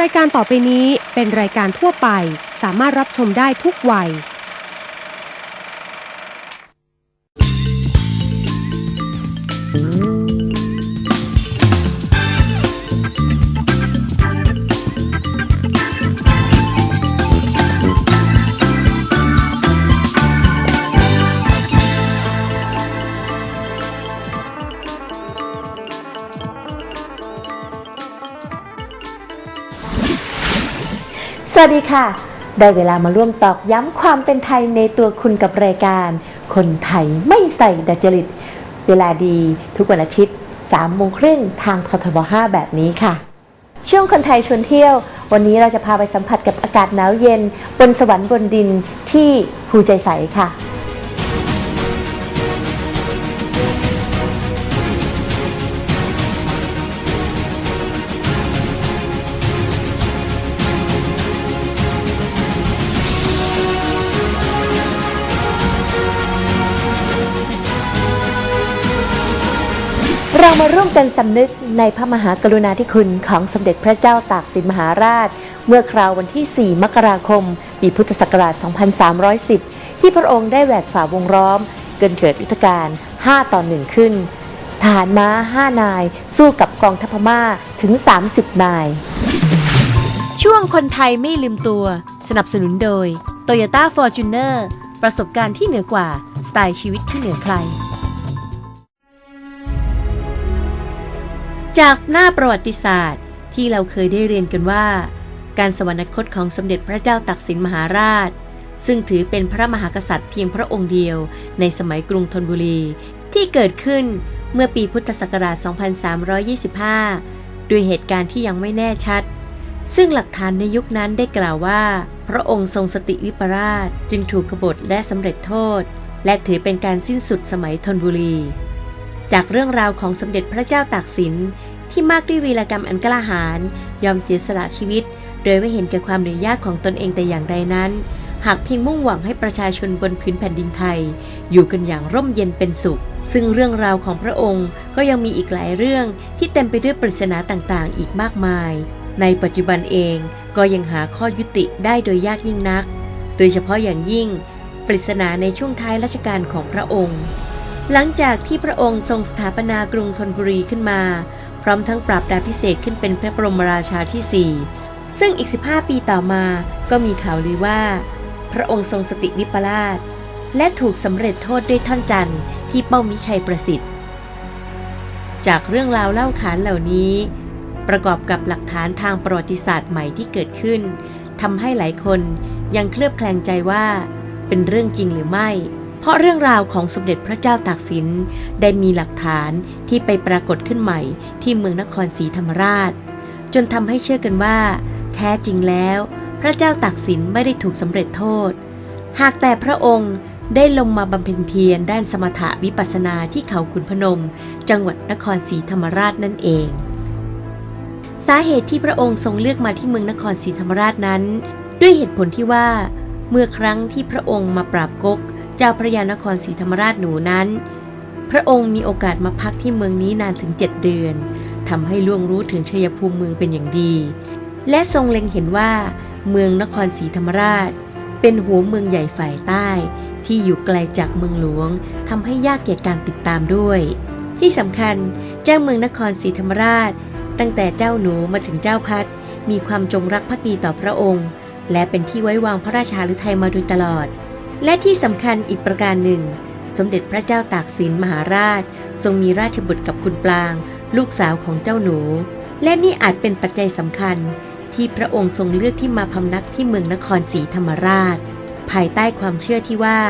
รายการต่อไปนี้เป็นรายการทั่วไป สามารถรับชมได้ทุกวัยส วัสดีค่ะ ได้เวลามาร่วมตอกย้ำความเป็นไทยในตัวคุณกับรายการ คนไทยไม่ใส่ดัจจริต เวลาดีทุกวันอาทิตย์3โมงครึ่งทางททบ 5 แบบนี้ค่ะ ช่วงคนไทยชวนเที่ยว วันนี้เราจะพาไปสัมผัสกับอากาศหนาวเย็น บนสวรรค์บนดินที่ภูใจใสค่ะ มาร่วมกันสำนึกในพระมหากรุณาธิคุณของสมเด็จพระเจ้าตากสินมหาราช เมื่อคราววันที่ 4 มกราคม ปีพุทธศักราช 2310 ที่พระองค์ได้แหวกฝ่าวงล้อม เกินเกิดยุทธการ 5 ต่อ 1 ขึ้นทหารม้า 5 นาย สู้กับกองทัพพม่าถึง 30 นาย ช่วงคนไทยไม่ลืมตัว สนับสนุนโดย Toyota Fortuner ประสบการณ์ที่เหนือกว่า สไตล์ชีวิตที่เหนือใคร จากหน้าประวัติศาสตร์ ที่เราเคยได้เรียนกันว่า การสวรรคตของสมเด็จพระเจ้าตักสินมหาราช ซึ่งถือเป็นพระมหากษัตริย์เพียงพระองค์เดียว ในสมัยกรุงธนบุรี ที่เกิดขึ้นเมื่อปีพุทธศักราช 2325 ด้วยเหตุการณ์ที่ยังไม่แน่ชัด ซึ่งหลักฐานในยุคนั้นได้กล่าวว่า พระองค์ทรงสติวิปราชจึงถูกกบฏและสำเร็จโทษ และถือเป็นการสิ้นสุดสมัยธนบุรี จากเรื่องราวของสมเด็จพระเจ้าตากสิน ที่มากด้วยวีรกรรมอันกล้าหาญยอมเสียสละชีวิต โดยไม่เห็นแก่ความเหนื่อยยากของตนเองแต่อย่างใดนั้น หากเพียงมุ่งหวังให้ประชาชนบนพื้นแผ่นดินไทย อยู่กันอย่างร่มเย็นเป็นสุข ซึ่งเรื่องราวของพระองค์ก็ยังมีอีกหลายเรื่องที่เต็มไปด้วยปริศนาต่างๆ อีกมากมาย ในปัจจุบันเองก็ยังหาข้อยุติได้โดยยากยิ่งนัก โดยเฉพาะอย่างยิ่ง ปริศนาในช่วงท้ายรัชกาลของพระองค์ หลังจากที่พระองค์ทรงสถาปนากรุงธนบุรีขึ้นมา พร้อมทั้งปรับดาพิเศษขึ้นเป็นพระบรมราชาที่ 4 ซึ่งอีก 15 ปีต่อมาก็มีข่าวลือว่า พระองค์ทรงสติวิปลาสและถูกสำเร็จโทษด้วยท่อนจันทร์ที่เป้ามิชัยประสิทธิ์ จากเรื่องราวเล่าขานเหล่านี้ ประกอบกับหลักฐานทางประวัติศาสตร์ใหม่ที่เกิดขึ้นทำให้หลายคนยังเคลือบแคลงใจว่า เป็นเรื่องจริงหรือไม่ เพราะเรื่องราวของสมเด็จพระเจ้าตากสินได้มีหลักฐานที่ไปปรากฏขึ้นใหม่ที่เมืองนครศรีธรรมราช จนทำให้เชื่อกันว่า แท้จริงแล้ว พระเจ้าตากสินไม่ได้ถูกสำเร็จโทษ หากแต่พระองค์ได้ลงมาบำเพ็ญเพียรด้านสมถะวิปัสสนาที่เขาขุนพนม จังหวัดนครศรีธรรมราชนั่นเอง สาเหตุที่พระองค์ทรงเลือกมาที่เมืองนครศรีธรรมราชนั้น ด้วยเหตุผลที่ว่า เมื่อครั้งที่พระองค์มาปราบกก เจ้าพระยานครศรีธรรมราชหนูนั้น พระองค์มีโอกาสมาพักที่เมืองนี้นานถึง7เดือนทำให้ล่วงรู้ถึงชัยภูมิเมืองเป็นอย่างดี และทรงเล็งเห็นว่า เมืองนครศรีธรรมราช เป็นหัวเมืองใหญ่ฝ่ายใต้ ที่อยู่ไกลจากเมืองหลวงทำให้ยากแก่การติดตามด้วย ที่สำคัญเจ้าเมืองนครศรีธรรมราช ตั้งแต่เจ้าหนูมาถึงเจ้าพัดมีความจงรักภักดีต่อพระองค์ และเป็นที่ไว้วางพระราชาฤทัยมาโดยตลอด และที่สำคัญอีกประการหนึ่ง สมเด็จพระเจ้าตากสินมหาราช ทรงมีราชบุตรกับคุณปลาง ลูกสาวของเจ้าหนู และนี่อาจเป็นปัจจัยสำคัญ ที่พระองค์ทรงเลือกที่มาพำนักที่เมืองนครศรีธรรมราช ภายใต้ความเชื่อที่ว่า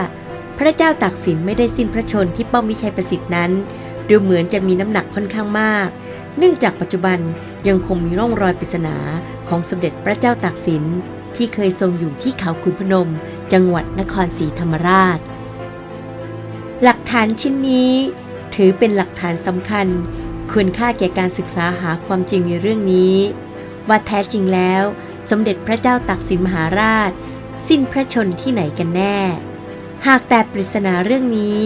พระเจ้าตากสินไม่ได้สิ้นพระชนที่ป้อมมิชัยประสิทธิ์นั้น ดูเหมือนจะมีน้ำหนักค่อนข้างมาก เนื่องจากปัจจุบันยังคงมีร่องรอยปริศนาของสมเด็จพระเจ้าตากสินที่เคยทรงอยู่ที่เขาขุนพนม จังหวัดนครศรีธรรมราช หลักฐานชิ้นนี้ถือเป็นหลักฐานสำคัญควรค่าแก่การศึกษาหาความจริงในเรื่องนี้ ว่าแท้จริงแล้ว สมเด็จพระเจ้าตากสินมหาราช สิ้นพระชนที่ไหนกันแน่ หากแต่ปริศนาเรื่องนี้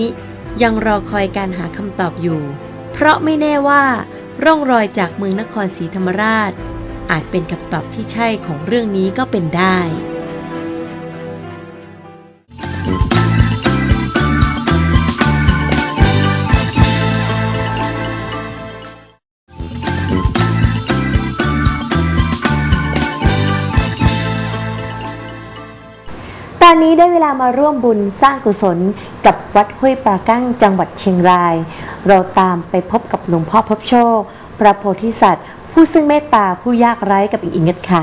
ยังรอคอยการหาคำตอบอยู่ เพราะไม่แน่ว่า ร่องรอยจากเมืองนครศรีธรรมราช อาจเป็นคำตอบที่ใช่ของเรื่องนี้ก็เป็นได้ ตอนนี้ได้เวลามาร่วมบุญสร้างกุศลกับวัดห้วยปลากั้งจังหวัดเชียงราย เราตามไปพบกับหลวงพ่อพบโชค พระโพธิสัตว์ ผู้ซึ่งเมตตาผู้ยากไร้กับอีกอิงเงตค่ะ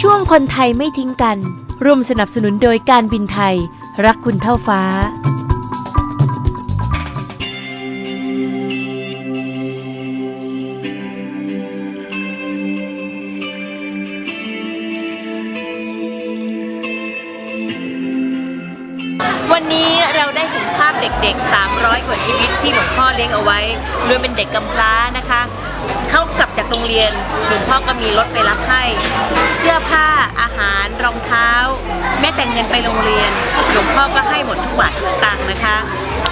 ช่วงคนไทยไม่ทิ้งกัน ร่วมสนับสนุนโดยการบินไทย รักคุณเท่าฟ้า ด็กๆ 300 กว่าชีวิตที่หลวงพ่อเลี้ยงเอาไว้โดยเป็นเด็กกำพร้านะคะ เขากลับจากโรงเรียนหลวงพ่อก็มีรถไปรับให้ เสื้อผ้าอาหารรองเท้า แม้แต่เงินไปโรงเรียน หลวงพ่อก็ให้หมดทุกบาททุกสตางค์นะคะ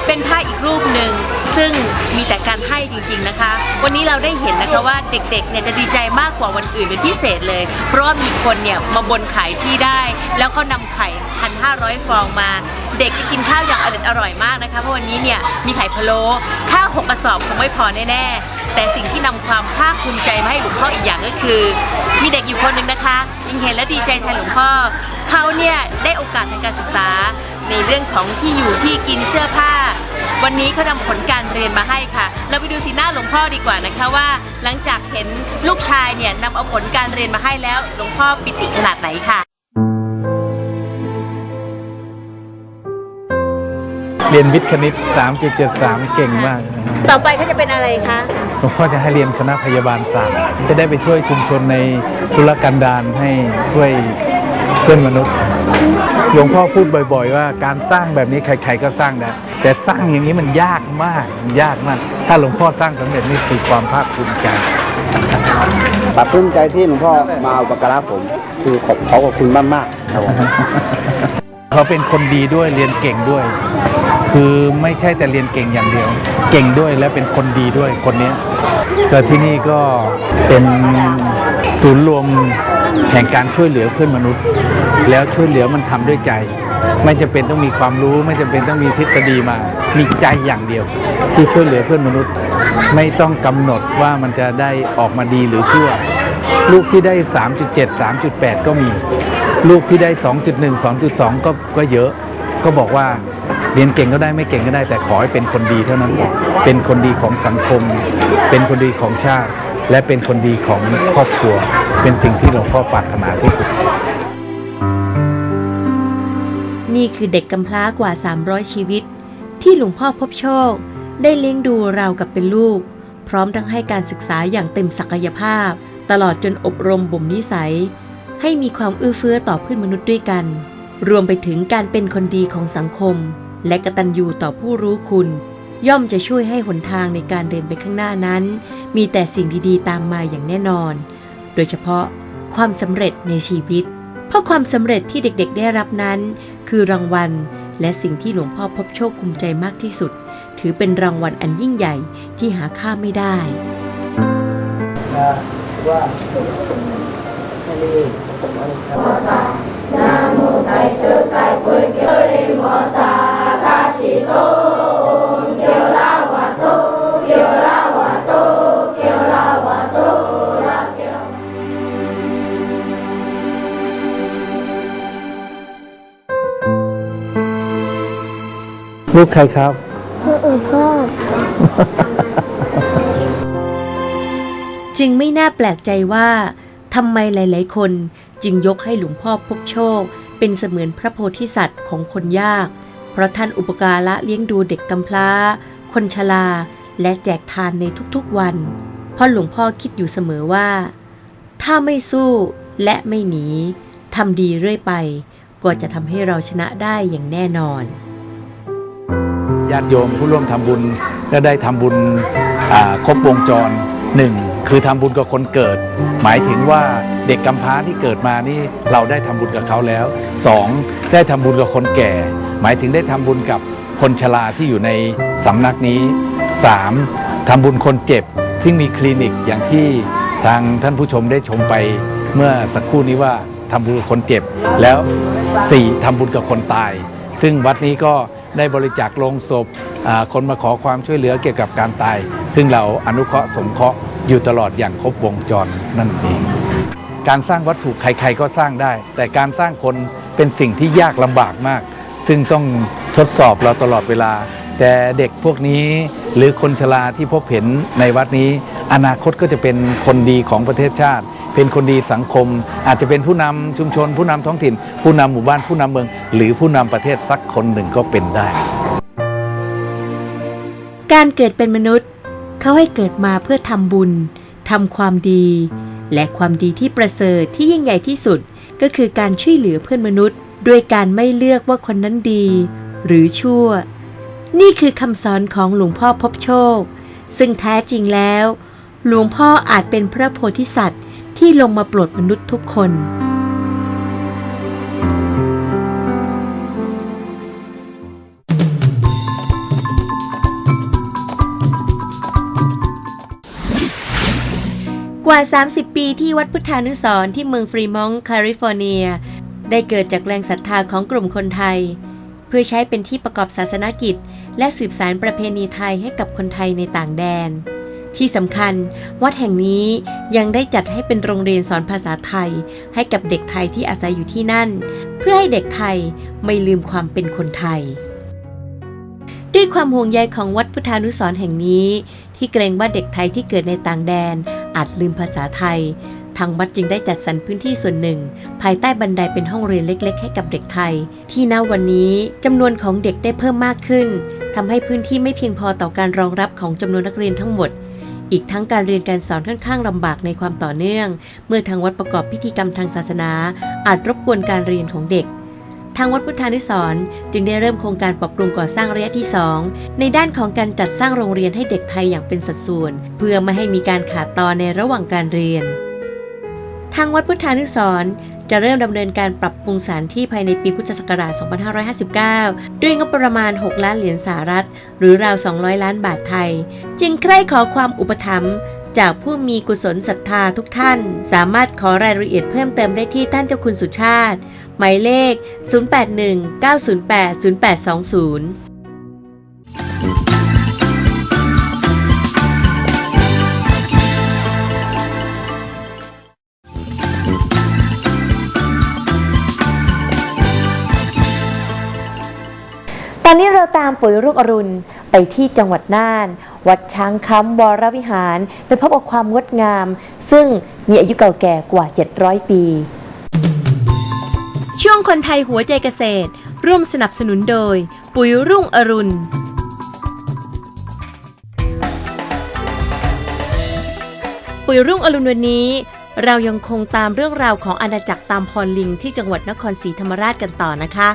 เป็นผ้าอีกรูปหนึ่งซึ่งมีแต่การให้จริงๆนะคะ วันนี้เราได้เห็นนะคะว่าเด็กๆเนี่ยจะดีใจมากกว่าวันอื่นเป็นพิเศษเลย เพราะว่ามีคนเนี่ยมาบนขายที่ได้ แล้วเขานำไข่พันห้าร้อยฟองมา เด็กจะกินข้าวอย่างอร่อยอร่อยมากนะคะเพราะวันนี้เนี่ยมีไข่พะโล้ข้าวหกกระสอบคงไม่พอแน่ๆแต่สิ่งที่นำความภาคภูมิใจมาให้หลวงพ่ออีกอย่างก็คือ มีเด็กอยู่คนหนึ่งนะคะยิงเห็นและดีใจแทนหลวงพ่อเขาเนี่ยได้โอกาสทางการศึกษา ในเรื่องของที่อยู่ที่กินเสื้อผ้า วันนี้เขานำผลการเรียนมาให้ค่ะ เราไปดูสีหน้าหลวงพ่อดีกว่านะคะว่า หลังจากเห็นลูกชายเนี่ยนำเอาผลการเรียนมาให้แล้วหลวงพ่อปิติขนาดไหนค่ะ เรียนวิทย์คณิต 3.73 เก่งมากต่อไปเขาจะเป็นอะไรคะหลวงพ่อจะให้เรียนคณะพยาบาลศาสตร์จะได้ไปช่วยชุมชนในธุรกันดารให้ช่วยเพื่อนมนุษย์หลวงพ่อพูดบ่อย ๆ ว่าการสร้างแบบนี้ใครๆก็สร้างได้แต่สร้างอย่างนี้มันยากมากมันยากมาก ถ้าหลวงพ่อสร้างสำเร็จนี่คือความภาคภูมิใจปรับปลื้มใจที่หลวงพ่อมาอุปการะผม คือขอบเขาขอบคุณมากมากๆครับผมเขาเป็นคนดีด้วยเรียนเก่งด้วย คือไม่ใช่แต่เรียนเก่งอย่างเดียว เก่งด้วยและเป็นคนดีด้วยคนเนี้ยก็ที่นี่ก็เป็นศูนย์รวมแห่งการช่วยเหลือเพื่อนมนุษย์ แล้วช่วยเหลือมันทำด้วยใจ ไม่จำเป็นต้องมีความรู้ ไม่จำเป็นต้องมีทฤษฎีมา มีใจอย่างเดียว ที่ช่วยเหลือเพื่อนมนุษย์ ไม่ต้องกำหนดว่ามันจะได้ออกมาดีหรือชั่วลูกที่ได้ 3.7 3.8 ก็มี ลูกที่ได้ 2.1 2.2 ก็ก็เยอะ ก็บอกว่า เรียนเก่งก็ได้ไม่เก่งก็ได้ แต่ขอให้เป็นคนดีเท่านั้น เป็นคนดีของสังคม เป็นคนดีของชาติ และเป็นคนดีของครอบครัว เป็นสิ่งที่หลวงพ่อปรารถนาที่สุด นี่คือเด็กกำพร้ากว่า 300 ชีวิต ที่หลวงพ่อพบโชค ได้เลี้ยงดูราวกับเป็นลูก พร้อมทั้งให้การศึกษาอย่างเต็มศักยภาพ ตลอดจนอบรมบ่มนิสัย ให้มีความเอื้อเฟื้อต่อเพื่อนมนุษย์ด้วยกัน รวมไปถึงการเป็นคนดีของสังคม และกตัญญูต่อผู้รู้คุณ ย่อมจะช่วยให้หนทางในการเดินไปข้างหน้านั้น มีแต่สิ่งดีๆ ตามมาอย่างแน่นอน โดยเฉพาะความสำเร็จในชีวิต เพราะความสำเร็จที่เด็กๆ ได้รับนั้น คือรางวัล และสิ่งที่หลวงพ่อพบโชคภูมิใจมากที่สุด ถือเป็นรางวัลอันยิ่งใหญ่ที่หาค่าไม่ได้ลูก ลูกใครครับพ่อ จึงไม่น่าแปลกใจว่าทำไมหลาย ๆ คนจึงยกให้หลวงพ่อพบโชค เป็นเสมือนพระโพธิสัตว์ของคนยาก ราะท่านอุปการะเลี้ยงดูเด็กกำพร้า คนชราและแจกทานในทุกๆวัน เพราะหลวงพ่อคิดอยู่เสมอว่า ถ้าไม่สู้และไม่หนีทำดีเรื่อยไป ก็จะทำให้เราชนะได้อย่างแน่นอนญาติโยมผู้ร่วมทำบุญก็ได้ทำบุญครบวงจรหนึ่งคือทำบุญกับคนเกิด หมายถึงว่าเด็กกำพร้าที่เกิดมานี่เราได้ทำบุญกับเขาแล้วสองได้ทำบุญกับคนแก่ หมายถึงได้ทำบุญกับคนชราที่อยู่ในสำนักนี้สามทำบุญคนเจ็บที่มีคลินิกอย่างที่ทางท่านผู้ชมได้ชมไปเมื่อสักครู่นี้ว่าทำบุญกับคนเจ็บ แล้ว 4ทำบุญกับคนตาย ซึ่งวัดนี้ก็ได้บริจาคโลงศพคนมาขอความช่วยเหลือเกี่ยวกับการตาย ซึ่งเราอนุเคราะห์สงเคราะห์อยู่ตลอดอย่างครบวงจรนั่นเอง การสร้างวัตถุใครๆก็สร้างได้ แต่การสร้างคนเป็นสิ่งที่ยากลำบากมาก ซึ่งต้องทดสอบเราตลอดเวลา แต่เด็กพวกนี้หรือคนชราที่พบเห็นในวัดนี้ อนาคตก็จะเป็นคนดีของประเทศชาติ เป็นคนดีสังคม อาจจะเป็นผู้นำชุมชน ผู้นำท้องถิ่น ผู้นำหมู่บ้านผู้นำเมือง หรือผู้นำประเทศสักคนหนึ่งก็เป็นได้ การเกิดเป็นมนุษย์เขาให้เกิดมาเพื่อทำบุญทำความดี และความดีที่ประเสริฐที่ยิ่งใหญ่ที่สุด ก็คือการช่วยเหลือเพื่อนมนุษย์ ด้วยการไม่เลือกว่าคนนั้นดี หรือชั่ว นี่คือคำสอนของหลวงพ่อพบโชค ซึ่งแท้จริงแล้ว หลวงพ่ออาจเป็นพระโพธิสัตว์ที่ลงมาโปรดมนุษย์ทุกคนกว่า 30 ปีที่วัดพุทธานุสรณ์ที่เมืองฟรีมองต์แคลิฟอร์เนีย ได้เกิดจากแรงศรัทธาของกลุ่มคนไทย เพื่อใช้เป็นที่ประกอบศาสนกิจ และสืบสารประเพณีไทยให้กับคนไทยในต่างแดน ที่สำคัญ วัดแห่งนี้ยังได้จัดให้เป็นโรงเรียนสอนภาษาไทย ให้กับเด็กไทยที่อาศัยอยู่ที่นั่น เพื่อให้เด็กไทยไม่ลืมความเป็นคนไทยด้วยความห่วงใยของวัดพุทธานุสรแห่งนี้ ที่เกรงว่าเด็กไทยที่เกิดในต่างแดนอาจลืมภาษาไทย ทางวัดจึงได้จัดสรรพื้นที่ส่วนหนึ่ง ภายใต้บันไดเป็นห้องเรียนเล็ก ๆ ให้กับเด็กไทย ที่ณวันนี้จำนวนของเด็กได้เพิ่มมากขึ้นทำให้พื้นที่ไม่เพียงพอต่อการรองรับของจำนวนนักเรียนทั้งหมด อีกทั้งการเรียนการสอนค่อนข้างลำบากในความต่อเนื่อง เมื่อทางวัดประกอบพิธีกรรมทางศาสนา อาจรบกวนการเรียนของเด็กทางวัดพุทธานุสรจึงได้เริ่มโครงการปรับปรุงก่อสร้างระยะที่ 2 ในด้านของการจัดสร้างโรงเรียนให้เด็กไทยอย่างเป็นสัดส่วน เพื่อไม่ให้มีการขาดตอนในระหว่างการเรียน ทางวัดพุทธานุสรณ์จะเริ่มดำเนินการปรับปรุงสถานที่ภายในปีพุทธศักราช 2559 ด้วยงบประมาณ 6 ล้านเหรียญสหรัฐ หรือราว 200 ล้านบาทไทย จึงใคร่ขอความอุปถัมภ์จากผู้มีกุศลศรัทธาทุกท่าน สามารถขอรายละเอียดเพิ่มเติมได้ที่ท่านเจ้าคุณสุชาติ หมายเลข 0819080820 อนนี้เราตามปุ๋ยรุ่งอรุณไปที่จังหวัดน่าน วัดช้างคำวรวิหาร ไปพบกับความงดงาม ซึ่งมีอายุเก่าแก่กว่า 700 ปี ช่วงคนไทยหัวใจเกษตร ร่วมสนับสนุนโดย ปุ๋ยรุ่งอรุณปุ๋ยรุ่งอรุณวันนี้ เรายังคงตามเรื่องราวของอาณาจักรตามพรลิงที่จังหวัดนครศรีธรรมราชกันต่อนะคะ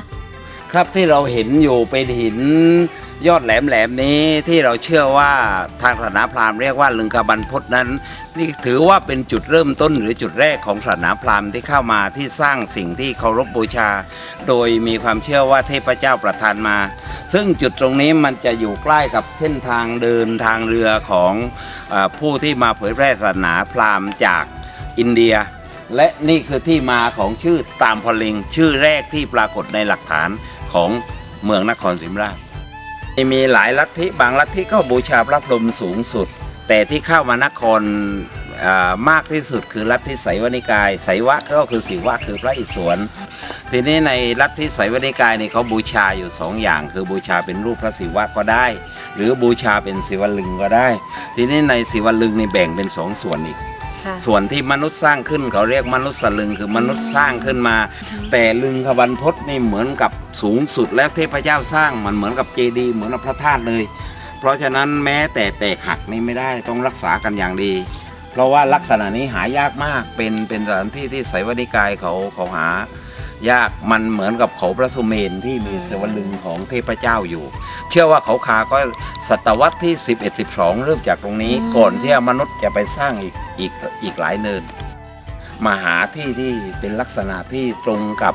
ครับที่เราเห็นอยู่เป็นหินยอดแหลมๆนี้ที่เราเชื่อว่าทางศาสนาพราหมณ์เรียกว่าลึงกบันพศนั้น นี่ถือว่าเป็นจุดเริ่มต้นหรือจุดแรกของศาสนาพราหมณ์ที่เข้ามาที่สร้างสิ่งที่เคารพบูชา โดยมีความเชื่อว่าเทพเจ้าประทานมา ซึ่งจุดตรงนี้มันจะอยู่ใกล้กับเส้นทางเดินทางเรือของอผู้ที่มาเผยแพร่ศาสนาพราหมณ์จากอินเดีย และนี่คือที่มาของชื่อตามพลิงชื่อแรกที่ปรากฏในหลักฐาน ของเมืองนครศรีธรรมราชมีหลายลัทธิบางลัทธิก็บูชาพระพรหมสูงสุด แต่ที่เข้ามานครมากที่สุดคือลัทธิไสยวนิกายไสยวะก็คือศิวะคือพระอิศวรทีนี้ในลัทธิไสยวนิกายนี่เขาบูชาอยู่สองอย่าง คือบูชาเป็นรูปพระศิวะก็ได้ หรือบูชาเป็นศิวลึงก็ได้ ทีนี้ในศิวลึงนี่แบ่งเป็นสองส่วนอีก ส่วนที่มนุษย์สร้างขึ้นเขาเรียกมนุษย์สลึงคือมนุษย์สร้างขึ้นมา แต่ลึงขบันพศนี่เหมือนกับสูงสุดแล้วเทพเจ้าสร้างมันเหมือนกับเจดีย์เหมือนกับพระธาตุเลย เพราะฉะนั้นแม้แต่แตกหักนี่ไม่ได้ต้องรักษากันอย่างดี เพราะว่าลักษณะนี้หายากมากเป็นเป็นสถานที่ที่ไสยวนิกายเขาเขาหายากมันเหมือนกับเขาพระสุเมนที่มีสวลึงของเทพเจ้าอยู่ เชื่อว่าเขาคาก็ศตวรรษที่ 11 12 เริ่มจากตรงนี้อืมก่อนที่มนุษย์จะไปสร้างอีก อีกอีกหลายเนิน มาหาที่ที่เป็นลักษณะที่ตรงกับ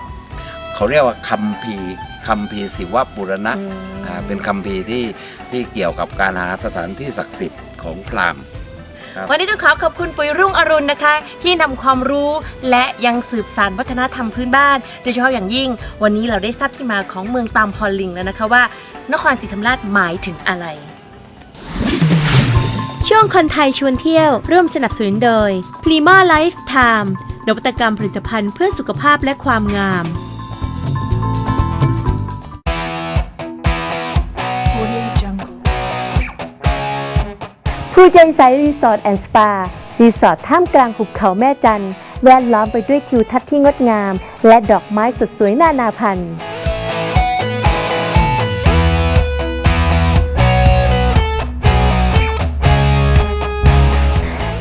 เขาเรียกว่าคัมภีร์คัมภีร์ศิวปุรณะอ่าเป็นคัมภีร์ที่ที่เกี่ยวกับการหาสถานที่ศักดิ์สิทธิ์ของพราหมณ์ครับวันนี้ต้องขอขอบคุณปุ๋ยรุ่งอรุณนะคะ ที่นำความรู้และยังสืบสานวัฒนธรรมพื้นบ้าน โดยเฉพาะอย่างยิ่ง วันนี้เราได้ทราบที่มาของเมืองตามพอลลิงแล้วนะคะว่า นครศรีธรรมราชหมายถึงอะไร ช่วงคนไทยชวนเที่ยว ร่วมสนับสนุนโดย Prima Lifetime นวัตกรรมผลิตภัณฑ์เพื่อสุขภาพและความงาม ภูใจใสรีสอร์ทแอนด์สปา รีสอร์ทท่ามกลางหุบเขาแม่จันทร์แวดล้อมไปด้วยทิวทัศน์ที่งดงาม และดอกไม้สดสวยนานาพันธุ์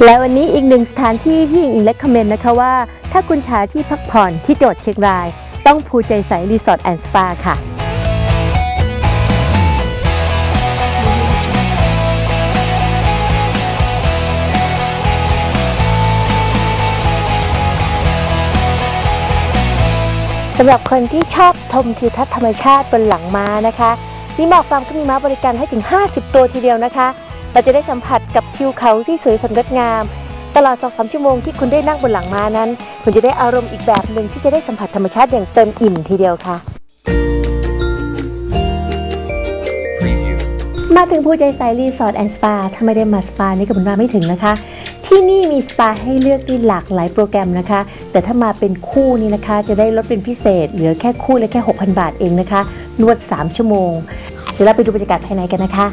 และวันนี้อีกหนึ่งสถานที่ที่อิงเล็กคอมเมนต์นะคะว่า ถ้าคุณชาที่พักผ่อนที่จังหวัดเชียงราย ต้องภูใจใสรีสอร์ทแอนด์สปาค่ะสำหรับคนที่ชอบชมทิวทัศน์ธรรมชาติบนหลังม้านะคะนี่หมอกฟาร์มก็มีม้าบริการให้ถึง 50 ตัวทีเดียวนะคะ เราจะได้สัมผัสกับทิวเขาที่สวยสดงดงาม ตลอด 2-3 ชั่วโมงที่คุณได้นั่งบนหลังม้านั้น คุณจะได้อารมณ์อีกแบบหนึ่งที่จะได้สัมผัสธรรมชาติอย่างเต็มอิ่มทีเดียวค่ะ มาถึงภูใจไซรีสอร์ทแอนด์สปาถ้าไม่ได้มาสปานี่ก็เหมือนมาไม่ถึงนะคะ ที่นี่มีสปาให้เลือกที่หลากหลายโปรแกรมนะคะ แต่ถ้ามาเป็นคู่นี่นะคะ จะได้ลดเป็นพิเศษ เหลือแค่คู่ละแค่ 6,000 บาทเองนะคะ นวด 3 ชั่วโมง เดี๋ยวเราไปดูบรรยากาศภายในกันนะคะ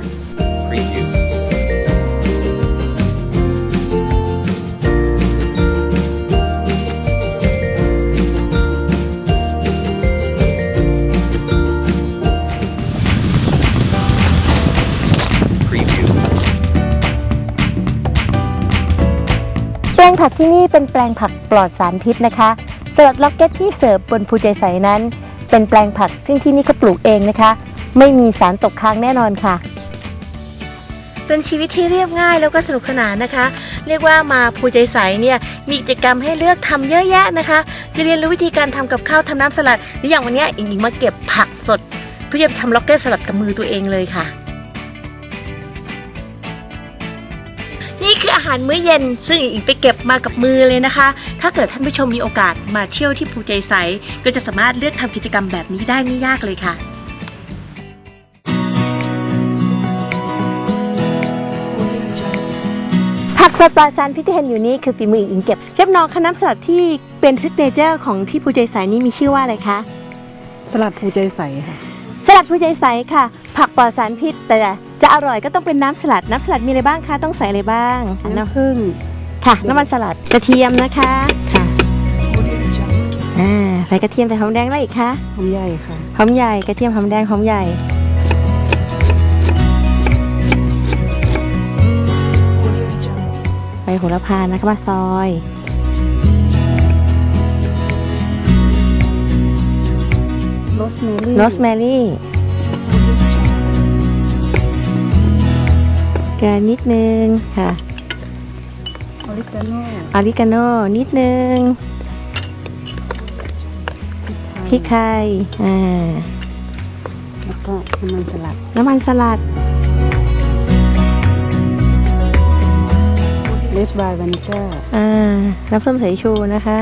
ผักที่นี่เป็นแปลงผักปลอดสารพิษนะคะสลัดล็อกเก็ตที่เสิร์ฟบนภูใจใสนั้น เป็นแปลงผักซึ่งที่นี่ก็ปลูกเองนะคะ ไม่มีสารตกค้างแน่นอนค่ะ เป็นชีวิตที่เรียบง่ายแล้วก็สนุกสนานนะคะ เรียกว่ามาภูใจใสเนี่ยมีกิจกรรมให้เลือกทำเยอะแยะนะคะ จะเรียนรู้วิธีการทำกับข้าวทำน้ำสลัดหรืออย่างวันนี้อิงอิงมาเก็บผักสด เพื่อจะทำล็อกเก็ตสลัดกับมือตัวเองเลยค่ะ หารมื้อเย็น ซึ่งอิงอิงไปเก็บมากับมือเลยนะคะ ถ้าเกิดท่านผู้ชมมีโอกาสมาเที่ยวที่ภูใจใสก็จะสามารถเลือกทำกิจกรรมแบบนี้ได้ไม่ยากเลยค่ะผักสดปลอดสารพิษที่เห็นอยู่นี้คือฝีมืออิงเก็บ เชฟน้องคะน้ำสลัดที่เป็นซิกเนเจอร์ของที่ภูใจใสนี้มีชื่อว่าอะไรคะสลัดภูใจใสค่ะ สลัดภูใจใสค่ะ ผักปลอดสารพิษแต่ จะอร่อยก็ต้องเป็นน้ำสลัด น้ำสลัดมีอะไรบ้างคะ ต้องใส่อะไรบ้างน้น้ำผึ้งำค่ะ น้ำมันสลัดกระเทียมนะคะค่ะอ่าใส่กระเทียมใส่หอมแดงอะไรอีกคะหอมใหญ่ค่ะหอมใหญ่กระเทียมหอมแดงหอมใหญ่ใบโหระพานะคะมาซอยโรสแมรี่โรสแมรี่ เกลือนิดนึงค่ะออริกาโน่ออริกาโน่นิดนึงพริกไทยอ่าแล้วก็น้ำมันสลัด น้ำมันสลัดเลดไวน์วานิก้าอ่า น้ำส้มสายชูนะคะ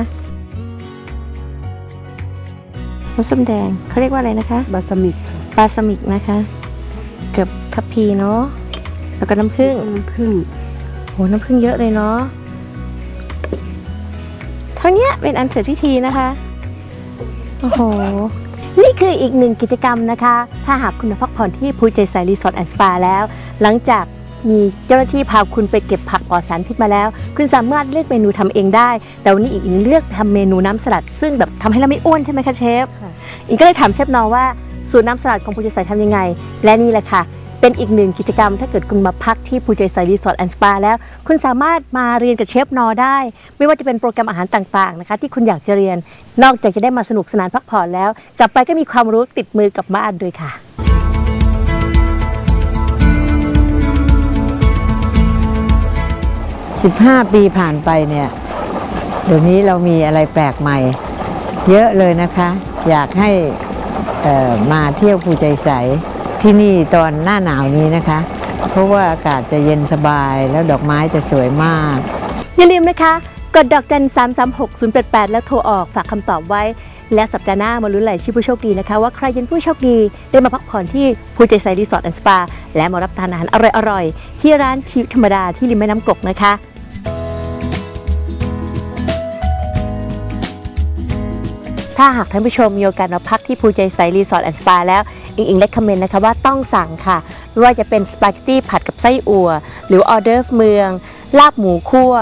น้ำส้มแดงเขาเรียกว่าอะไรนะคะ บาสมิกค่ะปลาสมิกนะคะ เกือบทัพพีเนาะ แล้วก็น้ำผึ้งน้ำผึ้งโหน้ำผึ้งเยอะเลยเนาะเท่าเนี้ยเป็นอันเสร็จพิธีนะคะ โอ้โห นี่คืออีกหนึ่งกิจกรรมนะคะ ถ้าหากคุณมาพักผ่อนที่ภูใจใสรีสอร์ทแอนด์สปาแล้ว หลังจากมีเจ้าหน้าที่พาคุณไปเก็บผักปลอดสารพิษมาแล้ว คุณสามารถเลือกเมนูทำเองได้ แต่วันนี้อีกอิงเลือกทำเมนูน้ำสลัด ซึ่งแบบทำให้เราไม่อ้วนใช่ไหมคะเชฟค่ะอิงก็เลยถามเชฟนอว่าสูตรน้ำสลัดของภูใจใสทำยังไง และนี่แหละค่ะ เป็นอีกหนึ่งกิจกรรม ถ้าเกิดคุณมาพักที่ภูใจใสรีสอร์ทแอนด์สปาแล้ว คุณสามารถมาเรียนกับเชฟนอได้ ไม่ว่าจะเป็นโปรแกรมอาหารต่างๆนะคะที่คุณอยากจะเรียน นอกจากจะได้มาสนุกสนานพักผ่อนแล้ว กลับไปก็มีความรู้ติดมือกลับมาอันด้วยค่ะ15 ปีผ่านไปเนี่ย เดี๋ยวนี้เรามีอะไรแปลกใหม่ เยอะเลยนะคะ อยากให้มาเที่ยวภูใจใส ที่นี่ตอนหน้าหนาวนี้นะคะ เพราะว่าอากาศจะเย็นสบายแล้วดอกไม้จะสวยมาก อย่าลืมนะคะ กดดอกจัน 3 3 6 0 8 8 แล้วโทรออกฝากคำตอบไว้ และสัปดาห์หน้ามาลุ้นรายชื่อผู้โชคดีนะคะ ว่าใครเป็นผู้โชคดีได้มาพักผ่อนที่ภูใจไซรีสอร์ทแอนด์สปาและมารับทานอาหารอร่อยๆที่ร้านชีวิตธรรมดาที่ริมแม่น้ำกกนะคะ ถ้าหากท่านผู้ชมมีโอกาสมาพักที่ภูใจไซรีสอร์ทแอนด์สปาแล้ว อิงอิงเลคคอมเมนต์นะคะว่าต้องสั่งค่ะไม่ว่าจะเป็นสปาเกตตี้ผัดกับไส้อั่ว หรือออเดอร์ฟเมือง ลาบหมูคั่ว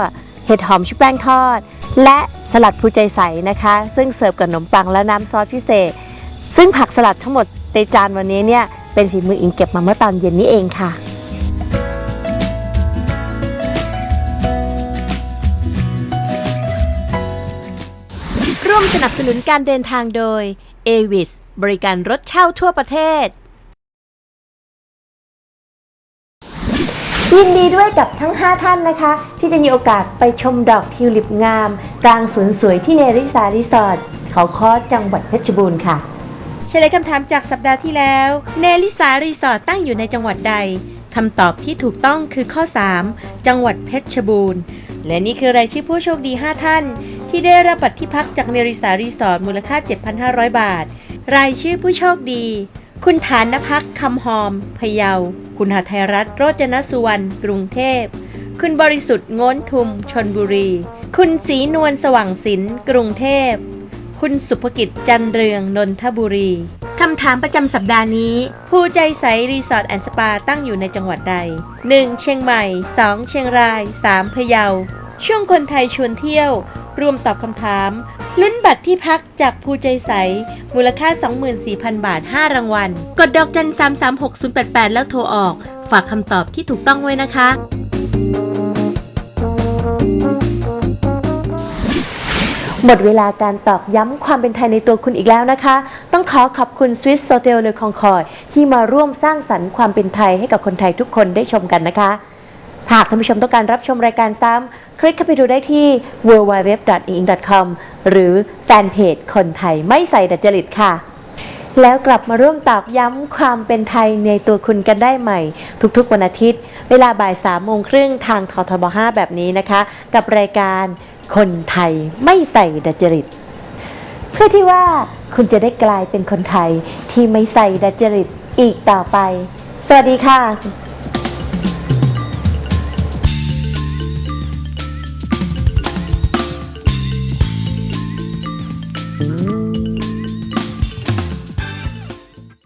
เห็ดหอมชุบแป้งทอด และสลัดภูใจใสนะคะ ซึ่งเสิร์ฟกับขนมปังและน้ำซอสพิเศษ ซึ่งผักสลัดทั้งหมดในจานวันนี้เนี่ยเป็นฝีมืออิงเก็บมาเมื่อตอนเย็นนี้เองค่ะ มสนับสนุนการเดินทางโดย a v i s บริการรถเช่าทั่วประเทศ ยินดีด้วยกับทั้ง 5 ท่านนะคะ ที่จะมีโอกาสไปชมดอกทิวลิปงาม กลางสวนสวยที่เนริสารีสอร์ทเขาคอจังหวัดเพชรบูรณ์ค่ะ เฉลยคำถามจากสัปดาห์ที่แล้ว เนริสารีสอร์ทตั้งอยู่ในจังหวัดใดคำตอบที่ถูกต้องคือข้อ 3 จังหวัดเพชรบูรณ์ และนี่คือรายชื่อผู้โชคดี 5 ท่าน ที่ได้รับบัตรที่พักจากเนริสารีสอร์ทมูลค่า 7,500 บาท รายชื่อผู้โชคดี คุณฐานนพักคำหอม พะเยา คุณหาไทยรัฐโรจนสุวรรณ กรุงเทพ คุณบริสุทธิ์ง้นทุม ชนบุรี คุณศรีนวลสว่างสินกรุงเทพ คุณสุภกิจจันเรือง นนทบุรี คำถามประจำสัปดาห์นี้ ผู้ใจใสรีสอร์ทแอนด์สปาตั้งอยู่ในจังหวัดใด 1. เชียงใหม่ 2. เชียงราย 3. พะเยา ช่วงคนไทยชวนเที่ยว ร่วมตอบคำถาม ลุ้นบัตรที่พักจากภูใจใส มูลค่า 24,000 บาท 5 รางวัล กดดอกจัน 336088 แล้วโทรออก ฝากคำตอบที่ถูกต้องไว้นะคะหมดเวลาการตอกย้ำความเป็นไทยในตัวคุณอีกแล้วนะคะ ต้องขอขอบคุณ Swiss Hotel Le Concorde ที่มาร่วมสร้างสรรค์ความเป็นไทยให้กับคนไทยทุกคนได้ชมกันนะคะ หากท่านผู้ชมต้องการรับชมรายการซ้ำคลิกเข้าไปดูได้ที่ www.ing.com หรือแฟนเพจคนไทยไม่ใส่ดัดจริตค่ะแล้วกลับมาร่วมตอกย้ำความเป็นไทยในตัวคุณกันได้ใหม่ ทุกๆวันอาทิตย์ เวลาบ่ายสามโมงครึ่งทางททบ 5 แบบนี้นะคะ กับรายการคนไทยไม่ใส่ดัดจริต เพื่อที่ว่าคุณจะได้กลายเป็นคนไทยที่ไม่ใส่ดัดจริตอีกต่อไป สวัสดีค่ะ อืม